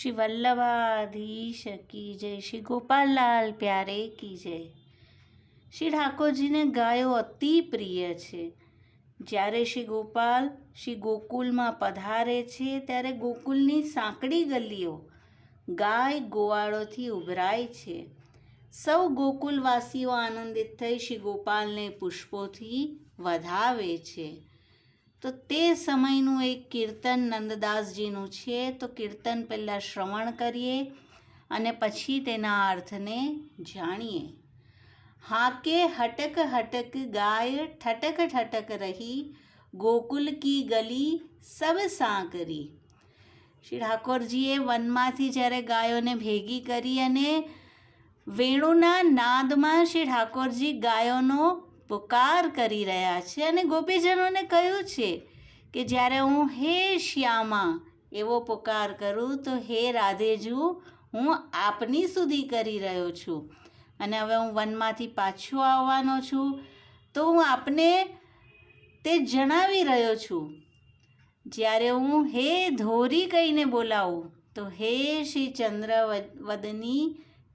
શ્રી વલ્લભાધીશ કી જય? શ્રી ગોપાલલાલ પ્યારે કી જય? શ્રી ઠાકોરજીને ગાયો અતિ પ્રિય છે. જ્યારે શ્રી ગોપાલ શ્રી ગોકુલમાં પધારે છે, ત્યારે ગોકુલની સાંકડી ગલીઓ ગાય ગોવાળોથી ઉભરાય છે. સૌ ગોકુલવાસીઓ આનંદિત થઈ શ્રી ગોપાલને પુષ્પોથી વધાવે છે. તો તે સમયનું એક કીર્તન નંદદાસજીનું છે. તો કીર્તન પહેલાં શ્રવણ કરીએ અને પછી તેના અર્થને જાણીએ. હાકે હટક હટક ગાય, ઠટક ઠટક રહી, ગોકુલ કી ગલી સબ સાંકરી. શ્રી ઠાકોરજીએ વનમાંથી જ્યારે ગાયોને ભેગી કરી અને વેણુના નાદમાં શ્રી ઠાકોરજી ગાયોનો પુકાર કરી રહ્યા છે અને ગોપીજનોને કહ્યું છે કે જ્યારે હું હે શ્યામા એવો પુકાર કરું, તો હે રાધેજુ, હું આપની સુધી કરી રહ્યો છું. અને હવે હું વનમાંથી પાછો આવવાનો છું, તો હું આપને તે જણાવી રહ્યો છું. જ્યારે હું હે ધોરી કહીને બોલાવું, તો હે શ્રી ચંદ્ર વદની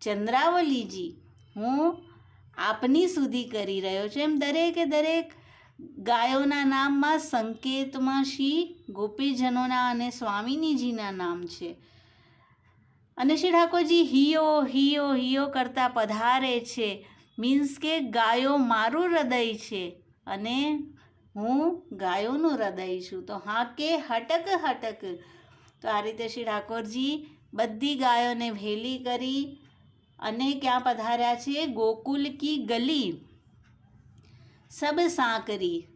ચંદ્રાવલીજી, હું આપની સુધી કરી રહ્યો છે. એમ દરેકે દરેક ગાયોના નામમાં સંકેતમાં શ્રી ગોપીજનોના અને સ્વામિનીજીના નામ છે. અને શ્રી ઠાકોરજી હિયો હિયો હિયો કરતા પધારે છે. મીન્સ કે ગાયો મારું હૃદય છે અને હું ગાયોનું હૃદય છું. તો હા કે હટક હટક. તો આ રીતે શ્રી ઠાકોરજી બધી ગાયોને ભેલી કરી અને ક્યાં પધાર્યા છે? ગોકુલ કી ગલી. સબ સાંકરી.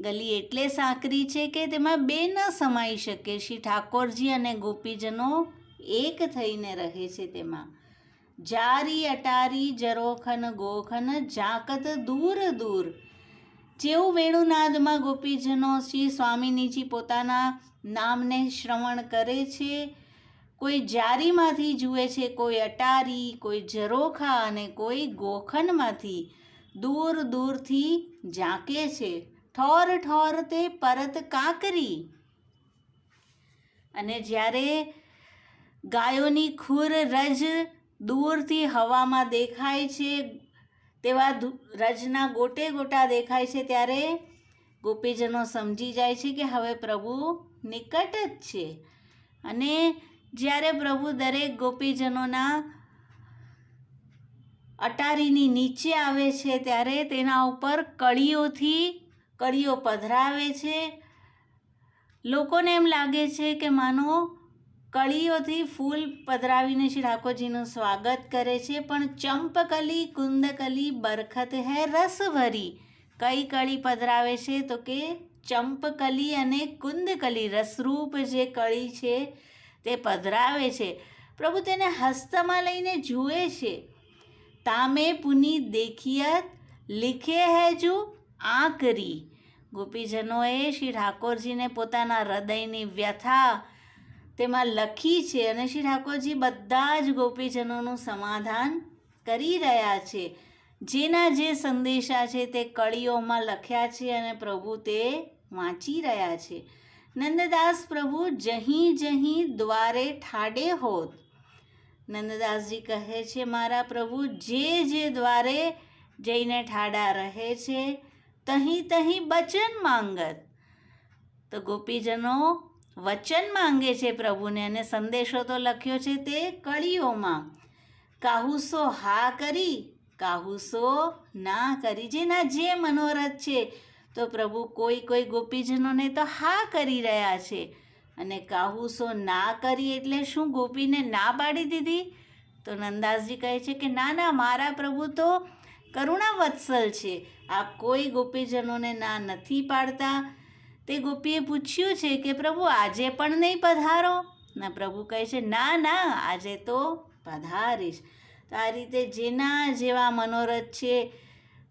ગલી એટલે સાંકરી છે કે તેમાં બે ન સમાઈ શકે. શ્રી ઠાકોરજી અને ગોપીજનો એક થઈને રહે છે તેમાં. જારી અટારી જરોખન ગોખન જાકત દૂર દૂર. જેવું વેણુનાદમાં ગોપીજનો શ્રી સ્વામિનીજી પોતાના નામને શ્રવણ કરે છે કોઈ જારીમાંથી જુએ છે, કોઈ અટારી, કોઈ ઝરોખા અને કોઈ ગોખનમાંથી દૂર દૂરથી ઝાંકે છે. ઠોર ઠોર તે પરત કાંકરી. અને જ્યારે ગાયોની ખુર રજ દૂરથી હવામાં દેખાય છે, તેવા રજના ગોટે ગોટા દેખાય છે, ત્યારે ગોપીજનો સમજી જાય છે કે હવે પ્રભુ નિકટ જ છે. અને જ્યારે પ્રભુ દરેક ગોપીજનોના અટારીની નીચે આવે છે, ત્યારે તેના ઉપર કળીઓથી કળીઓ પધરાવે છે. લોકોને એમ લાગે છે કે, માનો, કળીઓથી ફૂલ પધરાવીને શ્રી ઠાકોરજીનું સ્વાગત કરે છે, પણ ચંપકલી, કુંદકલી, બરખત હે રસભરી. કઈ કળી પધરાવે છે? તો કે ચંપકલી અને કુંદકલી રસરૂપ જે કળી છે તે પધરાવે છે. પ્રભુ તેને હસ્તમાં લઈને જુએ છે. તામે પુની દેખિયત લીખે હેજુ આકરી. ગોપીજનોએ શ્રી ઠાકોરજીને પોતાના હૃદયની વ્યથા તેમાં લખી છે અને શ્રી ઠાકોરજી બધા જ ગોપીજનોનું સમાધાન કરી રહ્યા છે. જેના જે સંદેશા છે તે કળીઓમાં લખ્યા છે અને પ્રભુ તે વાંચી રહ્યા છે. નંદદાસ પ્રભુ, જહીં જહીં દ્વારે ઠાડે હોત. નંદદાસજી કહે છે, મારા પ્રભુ, જે જે દ્વારે જઈને ઠાડા રહે છે, તહીં તહીં બચન માંગત. તો ગોપીજનો વચન માંગે છે પ્રભુને અને સંદેશો તો લખ્યો છે તે કળીઓમાં. કાહુસો હા કરી, કાહુસો ના કરી. જેના જે મનોરથ છે તો પ્રભુ કોઈ કોઈ ગોપીજનોને તો હા કરી રહ્યા છે. અને કાહુસો ના કરી એટલે શું ગોપીને ના પાડી દીધી? તો નંદાસજી કહે છે કે ના ના, મારા પ્રભુ તો કરુણા વત્સલ છે. આ કોઈ ગોપીજનોને ના નથી પાડતા. તે ગોપીએ પૂછ્યું છે કે પ્રભુ આજે પણ નહીં પધારો? ના, પ્રભુ કહે છે, ના ના, આજે તો પધારીશ. તો આ રીતે જેના જેવા મનોરથ છે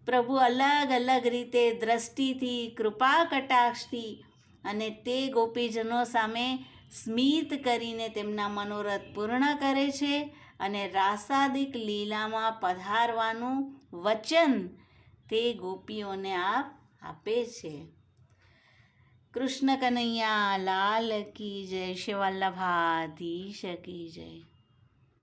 પ્રભુ અલગ અલગ રીતે દ્રષ્ટિથી કૃપા કટાક્ષથી અને તે ગોપીજનો સામે સ્મિત કરીને તેમના મનોરથ પૂર્ણ કરે છે અને રાસાદિક લીલામાં પધારવાનું વચન તે ગોપીઓને આપ આપે છે. કૃષ્ણ કનૈયા, લાલ કી જય શિવલ્લભાધીશ કી જય.